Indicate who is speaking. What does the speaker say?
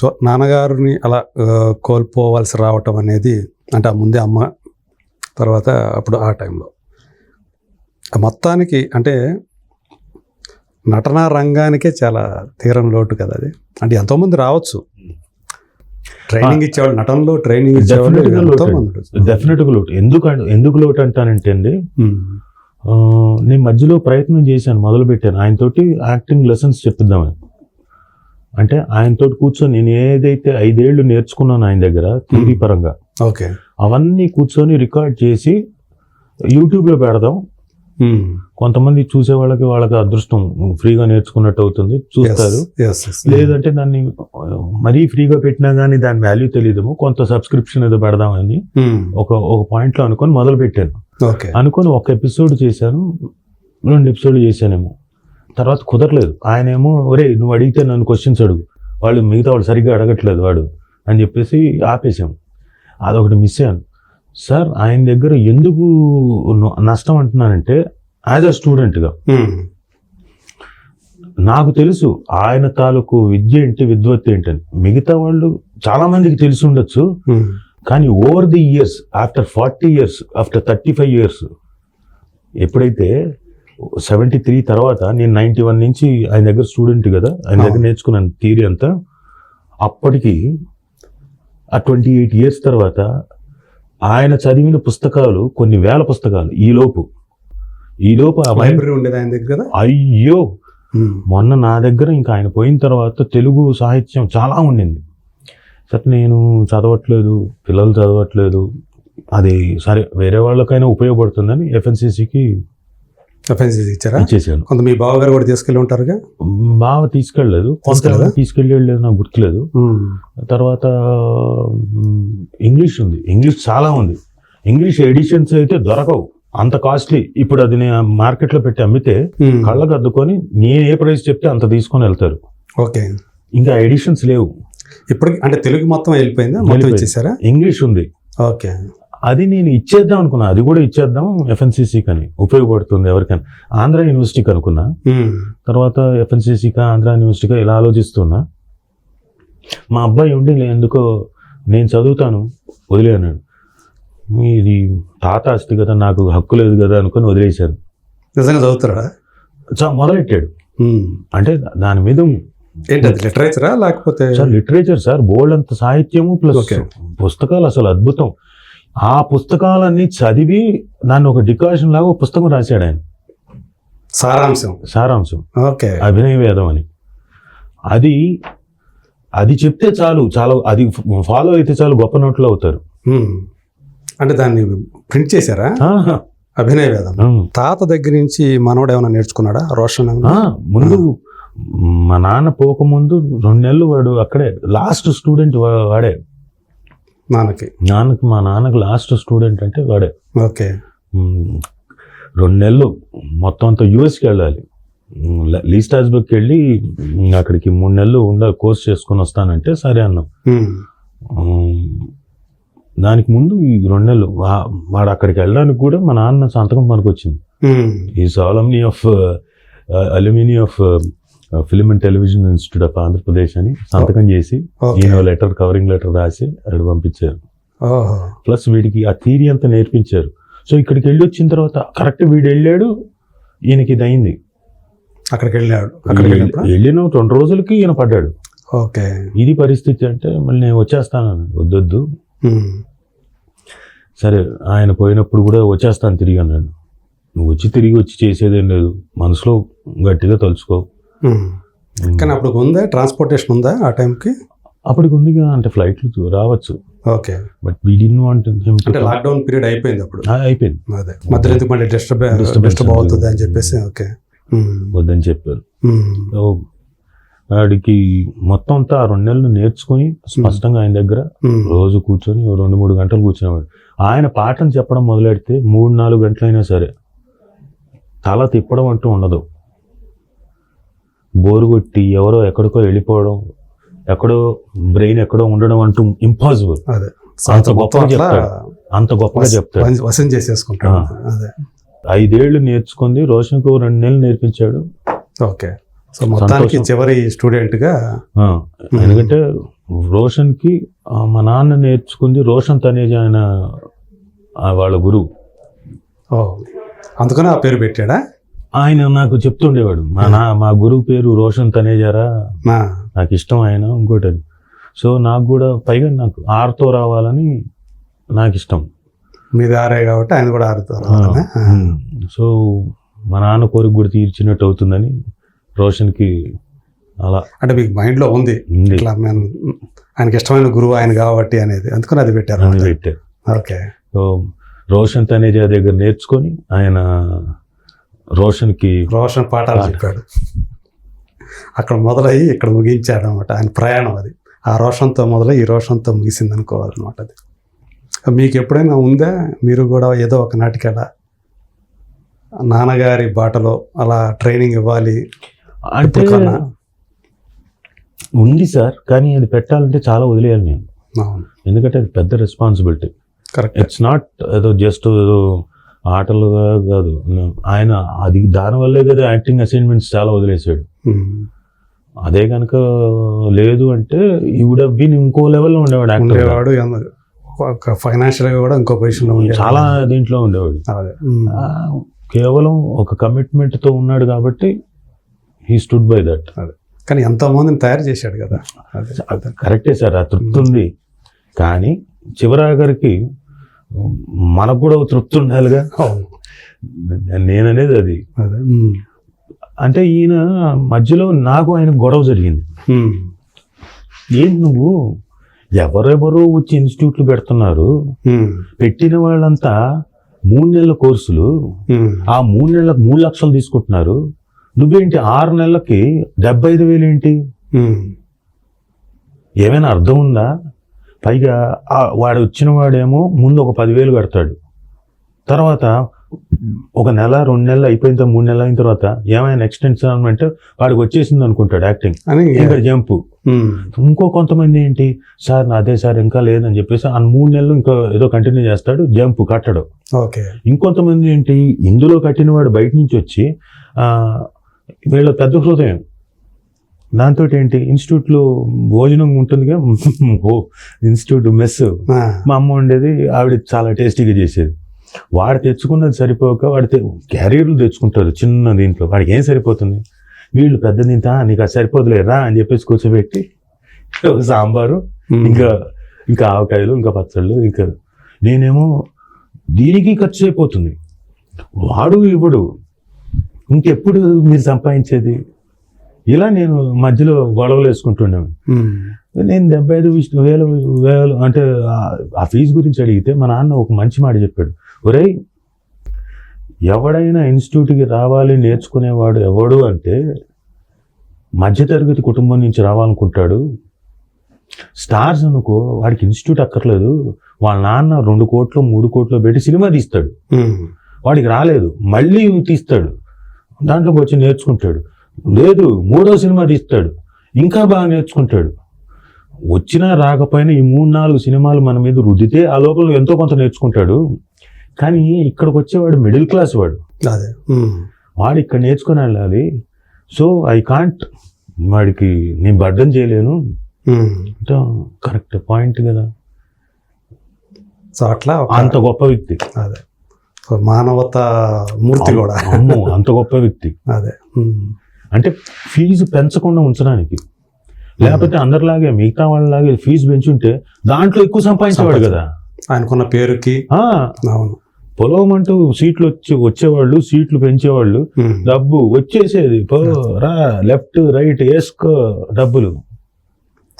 Speaker 1: So నాన్నగారిని అలా కోల్పోవాల్సి రావటం అనేది అంటే ఆ ముందే అమ్మ తర్వాత అప్పుడు ఆ టైంలో. మొత్తానికి అంటే నటనా రంగానికే చాలా తీరం లోటు కదా అది. అంటే ఎంతోమంది రావచ్చు. ట్రైనింగ్ ఇచ్చేవాళ్ళు నటనలో ట్రైనింగ్ ఇచ్చేవాళ్ళు.
Speaker 2: డెఫినెట్గా లోటు. ఎందుకు ఎందుకు లోటు అంటానంటే అండి నేను మధ్యలో ప్రయత్నం చేశాను మొదలు పెట్టాను ఆయనతోటి యాక్టింగ్ లెసన్స్ చెప్పిద్దామని అంటే ఆయనతోటి కూర్చొని నేను ఏదైతే ఐదేళ్ళు నేర్చుకున్నాను ఆయన దగ్గర థియరీ పరంగా
Speaker 1: ఓకే.
Speaker 2: అవన్నీ కూర్చొని రికార్డ్ చేసి యూట్యూబ్లో పెడదాం. కొంతమంది చూసే వాళ్ళకి వాళ్ళకి అదృష్టం ఫ్రీగా నేర్చుకున్నట్టు అవుతుంది చూస్తారు. లేదంటే దాన్ని మరీ ఫ్రీగా పెట్టినా కానీ దాని వాల్యూ తెలియదు కొంత సబ్స్క్రిప్షన్ ఏదో పెడదామని. ఒక ఒక పాయింట్లో అనుకొని మొదలు పెట్టాను
Speaker 1: ఓకే.
Speaker 2: అనుకొని ఒక ఎపిసోడ్ చేశాను రెండు ఎపిసోడ్లు చేశానేమో. తర్వాత కుదరలేదు. ఆయన ఏమో ఒరే నువ్వు అడిగితే నన్ను క్వశ్చన్స్ అడుగు. వాళ్ళు మిగతా వాళ్ళు సరిగ్గా అడగట్లేదు వాడు. అని చెప్పేసి ఆపేసాం అదొకటి మిస్ అయ్యాను. సార్ ఆయన దగ్గర ఎందుకు నష్టం అంటున్నానంటే యాజ్ అ స్టూడెంట్గా. నాకు తెలుసు ఆయన తాలూకు విద్య ఏంటి విద్వత్ ఏంటని మిగతా వాళ్ళు చాలా మందికి తెలిసి ఉండొచ్చు. కానీ over the years after forty years after thirty five years ఎప్పుడైతే సెవెంటీ త్రీ తర్వాత నేను నైంటీ వన్ నుంచి ఆయన దగ్గర స్టూడెంట్ కదా ఆయన దగ్గర. నేర్చుకున్నాను థియరీ అంతా. అప్పటికి ఆ ట్వంటీ ఎయిట్ ఇయర్స్ తర్వాత ఆయన చదివిన పుస్తకాలు కొన్ని వేల పుస్తకాలు ఈ లోపు. ఈ లోపు ఆ మైండ్
Speaker 1: లైబ్రరీ ఉండేది ఆయన దగ్గర
Speaker 2: అయ్యో. మొన్న నా దగ్గర ఇంకా ఆయన పోయిన తర్వాత తెలుగు సాహిత్యం చాలా ఉండింది. సరే నేను చదవట్లేదు పిల్లలు చదవట్లేదు. అది సరే వేరే వాళ్ళకైనా ఉపయోగపడుతుందని ఎఫ్ఎన్సీసీకి
Speaker 1: ఇచ్చారా?
Speaker 2: ఇచ్చేసాను.
Speaker 1: కొంత మీ బావగారు కూడా తీసుకెళ్ళి ఉంటారుగా?
Speaker 2: బాగా తీసుకెళ్ళలేదు.
Speaker 1: తీసుకెళ్ళలేదా?
Speaker 2: నాకు గుర్తులేదు. తర్వాత ఇంగ్లీష్ ఉంది. ఇంగ్లీష్ చాలా ఉంది. ఇంగ్లీష్ ఎడిషన్స్ అయితే దొరకవు. అంత కాస్ట్లీ ఇప్పుడు అది నేను మార్కెట్లో పెట్టి అమ్మితే. కళ్ళకు అద్దుకొని నేను ఏ ప్రైస్ చెప్తే అంత తీసుకొని వెళ్తారు.
Speaker 1: ఓకే.
Speaker 2: ఇంకా ఎడిషన్స్ లేవు.
Speaker 1: ఇప్పటికి అంటే తెలుగు మొత్తం వెళ్ళిపోయిందా? మొత్తం
Speaker 2: వెళ్ళిపోయింది.
Speaker 1: ఇచ్చేసారా?
Speaker 2: ఇంగ్లీష్ ఉంది.
Speaker 1: ఓకే.
Speaker 2: అది నేను ఇచ్చేద్దాం అనుకున్నా. అది కూడా ఇచ్చేద్దాం ఎఫ్ఎన్సీసీకి అని ఉపయోగపడుతుంది ఎవరికైనా. ఆంధ్ర యూనివర్సిటీకి అనుకున్నా. తర్వాత ఎఫ్ఎన్సీసీకా ఆంధ్ర యూనివర్సిటీగా ఇలా ఆలోచిస్తున్నా. మా అబ్బాయి ఉండి ఎందుకో నేను చదువుతాను వదిలే అన్నాడు. ఇది తాత ఆస్తి కదా నాకు హక్కు లేదు కదా అనుకొని వదిలేశాను
Speaker 1: నిజంగా చదువుతారా?
Speaker 2: చా మొదలెట్టాడు. అంటే దాని మీద
Speaker 1: లిటరేచరా లేకపోతే?
Speaker 2: సార్ లిటరేచర్ సార్ బోల్డ్ అంత సాహిత్యము ప్లస్. పుస్తకాలు అసలు అద్భుతం. ఆ పుస్తకాలన్నీ చదివి దాన్ని ఒక డికాషన్ లాగా పుస్తకం రాశాడు ఆయన.
Speaker 1: సారాంశం.
Speaker 2: సారాంశం.
Speaker 1: ఓకే.
Speaker 2: అభినయ వేదం అని. అది అది చెప్తే చాలు చాలా అది ఫాలో అయితే చాలు గొప్ప నోట్లు అవుతారు.
Speaker 1: అంటే దాన్ని ప్రింట్ చేశారా. అభినయ వేదం. తాత దగ్గర నుంచి మనవడు ఏమైనా నేర్చుకున్నాడా? రోషన్?
Speaker 2: ముందు మా నాన్న పోకముందు రెండు నెలలు వాడు అక్కడే లాస్ట్ స్టూడెంట్ వాడే.
Speaker 1: నాన్నకి.
Speaker 2: నాన్నకి మా నాన్నకి లాస్ట్ స్టూడెంట్ అంటే వాడే.
Speaker 1: ఓకే.
Speaker 2: రెండు నెలలు మొత్తం అంతా యూఎస్కి వెళ్ళాలి. లీస్ట్ హాస్బర్గ్కి వెళ్ళి అక్కడికి మూడు నెలలు ఉండ కోర్స్ చేసుకొని వస్తానంటే సరే అన్నాం. దానికి ముందు ఈ రెండు నెలలు వాడు అక్కడికి వెళ్ళడానికి కూడా మా నాన్న సంతకం పనికొచ్చింది. ఈ సాలమ్ని of alumni of film and television institute of Andhra Pradesh అని సంతకం చేసి ఈయన లెటర్ కవరింగ్ లెటర్ రాసి అక్కడ పంపించారు. ప్లస్ వీడికి ఆ థీరీ అంతా నేర్పించారు. సో ఇక్కడికి వెళ్ళి వచ్చిన తర్వాత కరెక్ట్ వీడు వెళ్ళాడు ఈయనకి ఇది అయింది.
Speaker 1: అక్కడికి వెళ్ళాడు.
Speaker 2: వెళ్ళిన రెండు రోజులకి ఈయన పడ్డాడు.
Speaker 1: ఓకే.
Speaker 2: ఇది పరిస్థితి అంటే మళ్ళీ నేను వచ్చేస్తాను వద్దొద్దు. సరే ఆయన పోయినప్పుడు కూడా వచ్చేస్తాను తిరిగి అన్నాడు. నువ్వు వచ్చి తిరిగి వచ్చి చేసేదేం లేదు. మనసులో గట్టిగా తలుచుకో.
Speaker 1: కానీ అప్పుడు ఉందా? ట్రాన్స్పోర్టేషన్ ఉందా ఆ టైంకి?
Speaker 2: అప్పటికి ఉందిగా అంటే ఫ్లైట్లు రావచ్చు.
Speaker 1: Okay
Speaker 2: but we did want
Speaker 1: అంటే లాక్డౌన్ పీరియడ్ అయిపోయింది అప్పుడు.
Speaker 2: అయిపోయింది.
Speaker 1: అదే. మధ్యలో ఎందుకు మళ్ళీ డిస్టర్బ్ డిస్టర్బ్ అవుతుంది అని చెప్పేసి ఓకే ఉమ్.
Speaker 2: వద్దని చెప్పారు. వాడికి మొత్తం అంతా ఆ రెండు నెలలు నేర్చుకుని స్పష్టంగా ఆయన దగ్గర. రోజు కూర్చొని రెండు మూడు గంటలు కూర్చునేవాడు. ఆయన పాఠం చెప్పడం మొదలెడితే మూడు నాలుగు గంటలైనా సరే తల తిప్పడం అంటూ ఉండదు. బోరు కొట్టి ఎవరో ఎక్కడికో వెళ్ళిపోవడం ఎక్కడో బ్రెయిన్ ఎక్కడో ఉండడం అంటూ ఇంపాసిబుల్
Speaker 1: అదే.
Speaker 2: అంత గొప్పగా చెప్తాడు. అంత గొప్పగా చెప్తాడు.
Speaker 1: వశ- చేసేసుకుంటాడు.
Speaker 2: ఐదేళ్ళు నేర్చుకుంది రోషన్కు రెండు నెలలు నేర్పించాడు.
Speaker 1: ఓకే. సో మొత్తానికి. చివరి స్టూడెంట్గా
Speaker 2: ఆ, ఎందుకంటే రోషన్కి మా నాన్న నేర్చుకుంది రోషన్ తనేజ్ ఆయన వాళ్ళ గురువు.
Speaker 1: అందుకని ఆ పేరు పెట్టాడా?
Speaker 2: ఆయన నాకు చెప్తుండేవాడు మా నా మా గురువు పేరు రోషన్ తనేజారా? నాకు ఇష్టం ఆయన ఇంకోటి అది సో నాకు కూడా పైగా నాకు ఆరుతో రావాలని నాకు ఇష్టం.
Speaker 1: మీది ఆరే కాబట్టి ఆయన కూడా ఆరుతారు
Speaker 2: ఉమ్. సో మా నాన్న కోరిక కూడా తీర్చినట్టు అవుతుందని రోషన్కి అలా.
Speaker 1: అంటే మీకు మైండ్లో ఉంది. ఇట్లా ఆయనకి ఇష్టమైన గురువు ఆయన కాబట్టి అనేది. అందుకని అది పెట్టారు.
Speaker 2: పెట్టారు.
Speaker 1: ఓకే.
Speaker 2: సో రోషన్ తనేజా దగ్గర నేర్చుకొని ఆయన రోషన్కి
Speaker 1: రోషన్ పాఠాలు చెప్పాడు. అక్కడ మొదలయ్యి ఇక్కడ ముగించాడు అనమాట ఆయన ప్రయాణం అది. ఆ రోషన్తో మొదలై ఈ రోషన్తో ముగిసింది అనుకోవాలన్నమాట అది. మీకు ఎప్పుడైనా ఉందా? మీరు కూడా ఏదో ఒక నాటికి అలా నాన్నగారి బాటలో అలా ట్రైనింగ్ ఇవ్వాలి
Speaker 2: అంటే? ఉంది సార్ కానీ అది పెట్టాలంటే చాలా వదిలేయాలి నేను. ఎందుకంటే అది పెద్ద రెస్పాన్సిబిలిటీ.
Speaker 1: కరెక్ట్.
Speaker 2: ఇట్స్ నాట్ ఏదో జస్ట్ ఏదో ఆటలుగా కాదు. ఆయన అది దానివల్లే కదా యాక్టింగ్ అసైన్మెంట్స్ చాలా వదిలేసాడు అదే కనుక లేదు అంటే ఈ వుడ్ బీన్ ఇంకో లెవెల్లో ఉండేవాడు యాక్టర్
Speaker 1: ఉండేవాడు ఫైనాన్షియల్గా కూడా ఇంకో పొజిషన్లో ఉండేవాడు.
Speaker 2: చాలా దీంట్లో ఉండేవాడు. కేవలం ఒక కమిట్మెంట్తో ఉన్నాడు కాబట్టి హీ స్టుడ్ బై దట్
Speaker 1: కానీ ఎంతో మందిని తయారు చేశాడు కదా.
Speaker 2: కరెక్టే సార్ ఆ తృప్తి ఉంది. కానీ చివరాఖరికి మనకు కూడా తృప్తి ఉండాలిగా. నేననేది అది. అంటే ఈయన మధ్యలో నాకు ఆయన గొడవ జరిగింది. ఏంటి నువ్వు? ఎవరెవరో వచ్చి ఇన్స్టిట్యూట్లు పెడుతున్నారు. పెట్టిన వాళ్ళంతా మూడు నెలల కోర్సులు. ఆ మూడు నెలలకు మూడు లక్షలు తీసుకుంటున్నారు. నువ్వేంటి ఆరు నెలలకి డెబ్బై ఐదు వేలు ఏంటి. ఏమైనా అర్థం ఉందా? పైగా వాడు వచ్చిన వాడేమో ముందు ఒక పదివేలు కడతాడు. తర్వాత ఒక నెల రెండు నెలలు అయిపోయిన తర్వాత మూడు నెలలు అయిన తర్వాత ఏమైనా ఎక్స్టెన్షన్ అంటే వాడికి వచ్చేసింది అనుకుంటాడు యాక్టింగ్
Speaker 1: అని
Speaker 2: ఇంకా. జంపు. ఇంకో కొంతమంది ఏంటి? సార్ నా అదే సార్ ఇంకా లేదని చెప్పేసి ఆ మూడు నెలలు ఇంకా ఏదో కంటిన్యూ చేస్తాడు జంప్ కట్టడు.
Speaker 1: ఓకే.
Speaker 2: ఇంకొంతమంది ఏంటి? ఇందులో కట్టిన వాడు బయట నుంచి వచ్చి ఆ, వీళ్ళ పెద్ద హృదయం దాంతో ఏంటి ఇన్స్టిట్యూట్లో భోజనం ఉంటుందిగా. Oh institute mess. మా అమ్మ ఉండేది ఆవిడ చాలా టేస్టీగా చేసేది. వాడు తెచ్చుకున్నది సరిపోక వాడు క్యారియర్లు తెచ్చుకుంటారు చిన్న దీంట్లో. వాడికి ఏం సరిపోతుంది? వీళ్ళు పెద్ద తింటా నీకు అది సరిపోతులేరా అని చెప్పేసి కూర్చోబెట్టి సాంబారు. ఇంకా ఇంకా ఆవకాయలు ఇంకా పచ్చళ్ళు ఇంకా నేనేమో దీనికి ఖర్చు అయిపోతుంది. వాడు ఇవ్వడు. ఇంకెప్పుడు మీరు సంపాదించేది? ఇలా నేను మధ్యలో గొడవలు వేసుకుంటున్నాను
Speaker 1: ఉమ్.
Speaker 2: నేను డెబ్బై ఐదు వేలు వేలు అంటే ఆ- ఫీజు గురించి అడిగితే మా నాన్న ఒక మంచి మాట చెప్పాడు. ఒరేయ్ ఎవడైనా ఇన్స్టిట్యూట్కి రావాలి నేర్చుకునేవాడు ఎవడు అంటే మధ్యతరగతి కుటుంబం నుంచి రావాలనుకుంటాడు. స్టార్స్ అనుకో వాడికి ఇన్స్టిట్యూట్ అక్కర్లేదు. వాళ్ళ నాన్న రెండు కోట్లు మూడు కోట్లు పెట్టి సినిమా తీస్తాడు. వాడికి రాలేదు. మళ్ళీ తీస్తాడు. దాంట్లోకి వచ్చి నేర్చుకుంటాడు. లేదు మూడో సినిమా తీస్తాడు. ఇంకా బాగా నేర్చుకుంటాడు. వచ్చినా రాకపోయినా ఈ మూడు నాలుగు సినిమాలు మన మీద రుద్దితే ఆ లోపల ఎంతో కొంత నేర్చుకుంటాడు. కానీ ఇక్కడికి వచ్చేవాడు మిడిల్ క్లాస్ వాడు.
Speaker 1: అదే.
Speaker 2: వాడు ఇక్కడ నేర్చుకుని వెళ్ళాలి. సో ఐ కాంట్ వాడికి నేను బర్డన్ చేయలేను. కరెక్ట్ పాయింట్ కదా.
Speaker 1: సో అట్లా
Speaker 2: అంత గొప్ప వ్యక్తి.
Speaker 1: అదే. సో మానవత మూర్తి కూడా.
Speaker 2: అంత గొప్ప వ్యక్తి.
Speaker 1: అదే.
Speaker 2: అంటే ఫీజు పెంచకుండా ఉంచడానికి. లేకపోతే అందరిలాగే మిగతా వాళ్ళలాగే ఫీజు పెంచుంటే దాంట్లో ఎక్కువ సంపాదించేవాడు కదా.
Speaker 1: ఆయనకున్న పేరుకి.
Speaker 2: ఆ,
Speaker 1: అవును.
Speaker 2: పొలం అంటూ సీట్లు వచ్చి వచ్చేవాళ్ళు సీట్లు పెంచేవాళ్ళు. డబ్బు వచ్చేసేది. పో రా లెఫ్ట్ రైట్ వేసుకో డబ్బులు.